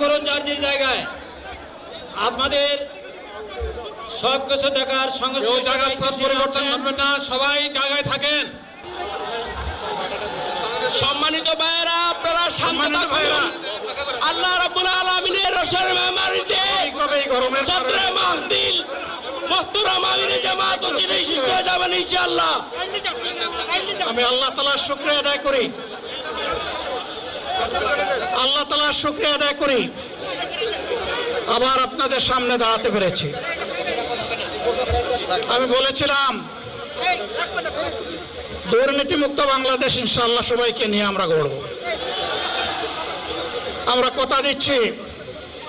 করুন যার যে জায়গায়। আপনাদের সব কিছু দেখার সঙ্গে কেউ সঙ্গে জায়গার স্থান পরিবর্তন করবেন না সবাই জায়গায় থাকেন। সম্মানিত ভাইয়েরা আপনারা সম্মানিত ভাইয়েরা। আল্লাহ রাব্বুল আলামিনের রসের মেমারিতে কারণে। মাহদিল মহতুরাম আমিনে জামাত চিনে শিখতে হয়ে যাবেন ইনশাআল্লাহ। আমি আল্লাহ তালার শুক্রিয়া আদায় করি। আল্লাহ তালার শুক্রিয়া আদায় করি। আবার আপনাদের সামনে দাঁড়াতে পেরেছি। আমি বলেছিলাম, দুর্নীতিমুক্ত বাংলাদেশ ইনশাল্লাহ সবাইকে নিয়ে আমরা গড়ব। আমরা কথা দিচ্ছি।